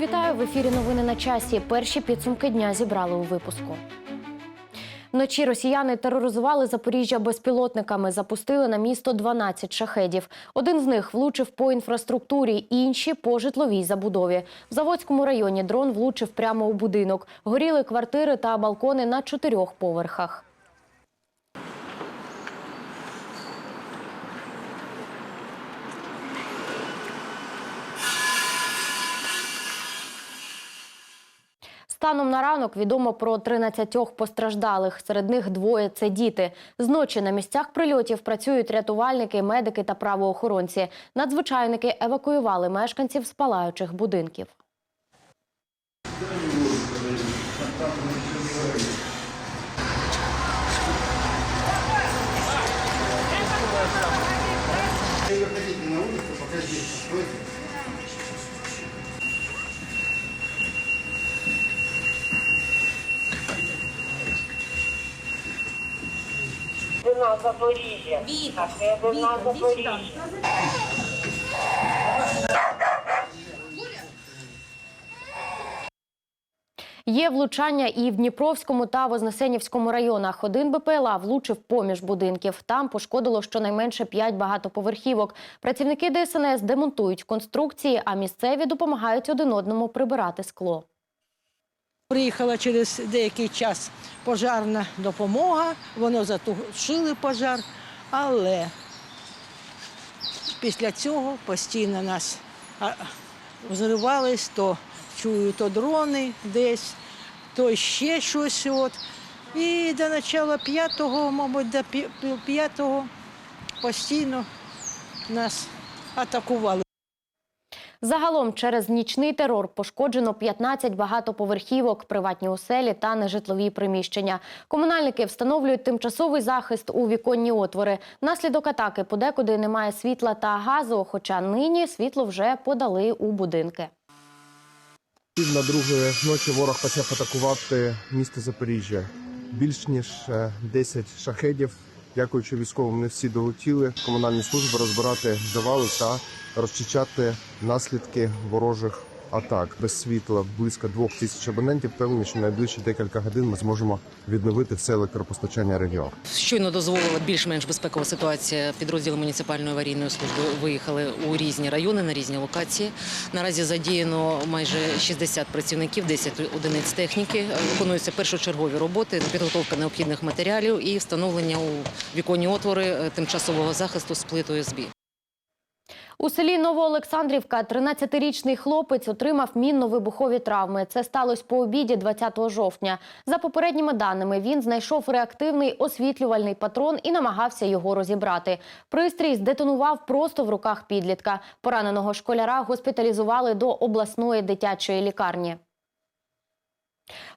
Вітаю в ефірі. Новини на часі. Перші підсумки дня зібрали у випуску. Вночі росіяни тероризували Запоріжжя безпілотниками, запустили на місто 12 шахедів. Один з них влучив по інфраструктурі, інші по житловій забудові. В Заводському районі дрон влучив прямо у будинок. Горіли квартири та балкони на чотирьох поверхах. Станом на ранок відомо про 13 постраждалих. Серед них двоє це діти. Зночі на місцях прильотів працюють рятувальники, медики та правоохоронці. Надзвичайники евакуювали мешканців з палаючих будинків. Запоріжжя. Віка, Таке вина Віка. Запоріжжя. Є влучання і в Дніпровському та Вознесенівському районах. Один БПЛА влучив поміж будинків. Там пошкодило щонайменше 5 багатоповерхівок. Працівники ДСНС демонтують конструкції, а місцеві допомагають один одному прибирати скло. Приїхала через деякий час пожарна допомога, воно затушили пожар, але після цього постійно нас взривались, то чую, то дрони десь, то ще щось. От. І до начала п'ятого, мабуть, до п'ятого постійно нас атакували. Загалом через нічний терор пошкоджено 15 багатоповерхівок, приватні оселі та нежитлові приміщення. Комунальники встановлюють тимчасовий захист у віконні отвори. Внаслідок атаки подекуди немає світла та газу, хоча нині світло вже подали у будинки. На другої ночі ворог почав атакувати місто Запоріжжя. Більш ніж е, 10 шахедів. Дякуючи військовим, не всі долетіли. Комунальні служби розбирати завали та розчищати наслідки ворожих атак. Без світла близько двох тисяч абонентів. Певні, що найближчі декілька годин ми зможемо відновити все електропостачання регіону. Щойно дозволила більш-менш безпекова ситуація. Підрозділи муніципальної аварійної служби виїхали у різні райони на різні локації. Наразі задіяно майже 60 працівників, 10 одиниць техніки. Виконуються першочергові роботи, підготовка необхідних матеріалів і встановлення у віконні отвори е, тимчасового захисту з плитою СБІ. У селі Новоолександрівка 13-річний хлопець отримав мінно-вибухові травми. Це сталося по обіді 20 жовтня. За попередніми даними, він знайшов реактивний освітлювальний патрон і намагався його розібрати. Пристрій здетонував просто в руках підлітка. Пораненого школяра госпіталізували до обласної дитячої лікарні.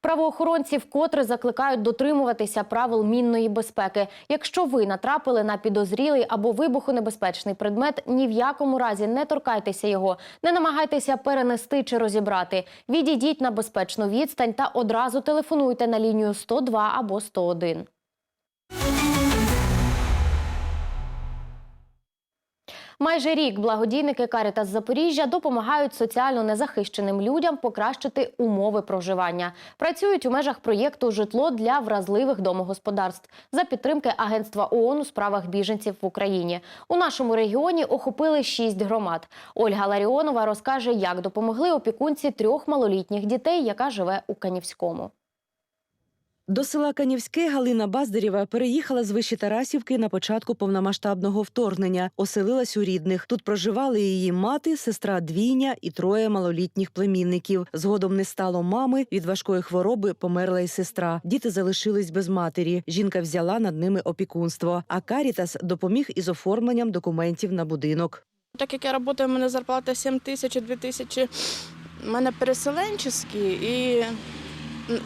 Правоохоронці вкотре закликають дотримуватися правил мінної безпеки. Якщо ви натрапили на підозрілий або вибухонебезпечний предмет, ні в якому разі не торкайтеся його, не намагайтеся перенести чи розібрати. Відійдіть на безпечну відстань та одразу телефонуйте на лінію 102 або 101. Майже рік благодійники Карітас Запоріжжя допомагають соціально незахищеним людям покращити умови проживання. Працюють у межах проєкту Житло для вразливих домогосподарств за підтримки Агентства ООН у справах біженців в Україні. У нашому регіоні охопили шість громад. Ольга Ларіонова розкаже, як допомогли опікунці трьох малолітніх дітей, яка живе у Канівському. До села Канівське Галина Баздарєва переїхала з Виші Тарасівки на початку повномасштабного вторгнення. Оселилась у рідних. Тут проживали її мати, сестра двійня і троє малолітніх племінників. Згодом не стало мами. Від важкої хвороби померла й сестра. Діти залишились без матері. Жінка взяла над ними опікунство. А Карітас допоміг із оформленням документів на будинок. Так як я працюю, у мене зарплата 7 тисяч, 2 тисячі. У мене переселенческий, і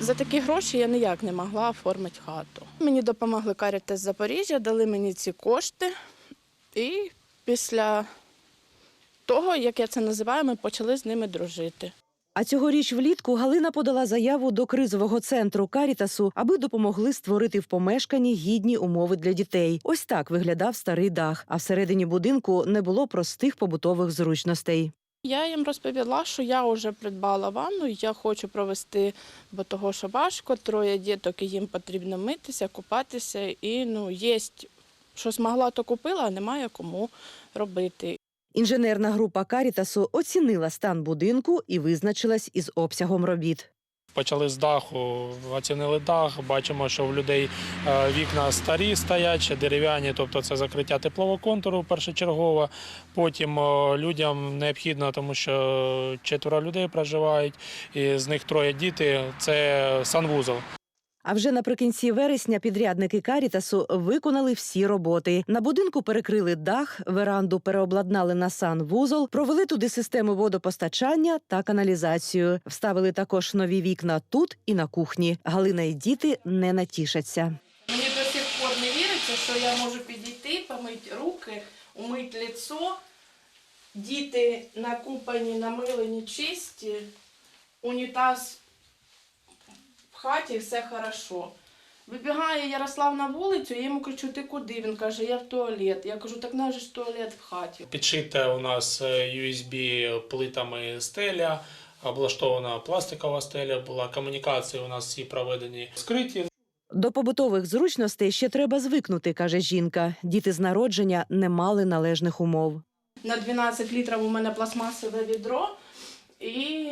за такі гроші я ніяк не могла оформити хату. Мені допомогли Карітас Запоріжжя, дали мені ці кошти. І після того, як я це називаю, ми почали з ними дружити. А цьогоріч влітку Галина подала заяву до кризового центру Карітасу, аби допомогли створити в помешканні гідні умови для дітей. Ось так виглядав старий дах. А всередині будинку не було простих побутових зручностей. Я їм розповіла, що я вже придбала ванну, я хочу провести, бо того, що важко, троє діток, і їм потрібно митися, купатися. І ну, є, що змогла, то купила, а немає кому робити. Інженерна група Карітасу оцінила стан будинку і визначилась із обсягом робіт. Почали з даху, оцінили дах. Бачимо, що в людей е, вікна старі стоять, дерев'яні, тобто це закриття теплового контуру першочергово. Потім е, людям необхідно, тому що четверо людей проживають, і з них троє діти. Це санвузол. А вже наприкінці вересня підрядники Карітасу виконали всі роботи. На будинку перекрили дах, веранду переобладнали на санвузол, провели туди систему водопостачання та каналізацію. Вставили також нові вікна тут і на кухні. Галина і діти не натішаться. Мені до сих пор не віриться, що я можу підійти, помити руки, умити лицо. Діти накупані, намилені, чисті, унітаз в хаті, все хорошо. Вибігає Ярослав на вулицю, я йому кричу, ти куди? Він каже, я в туалет. Я кажу, так наш ж туалет в хаті. Підшите у нас е, USB плитами стеля, облаштована пластикова стеля була. Комунікації у нас всі проведені скриті. До побутових зручностей ще треба звикнути, каже жінка. Діти з народження не мали належних умов. На 12 літрів у мене пластмасове відро і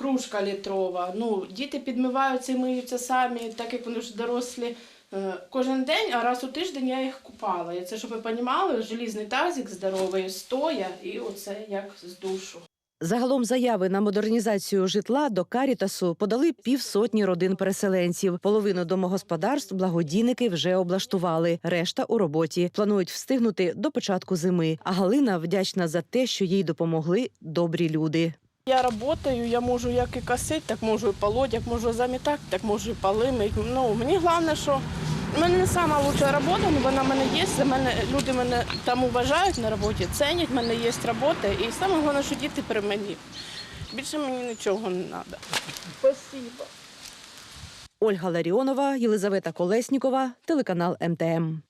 кружка літрова. Ну, діти підмиваються і миються самі, так як вони вже дорослі. е, Кожен день, а раз у тиждень я їх купала. Це, щоб ви розуміли, желізний тазик здоровий, стоя, і оце як з душу. Загалом заяви на модернізацію житла до Карітасу подали півсотні родин переселенців. Половину домогосподарств благодійники вже облаштували. Решта у роботі планують встигнути до початку зими. А Галина вдячна за те, що їй допомогли добрі люди. Я працюю, я можу як і косити, так можу і полоть, як можу замітати, так можу і поли мити. Ну, мені головне, що в мене не лучша робота, але вона в мене є. За мене люди мене там уважають на роботі, цінять, в мене є робота. І саме головне, що діти при мені. Більше мені нічого не треба. Спасибо. Ольга Ларіонова, Єлизавета Колеснікова, телеканал МТМ.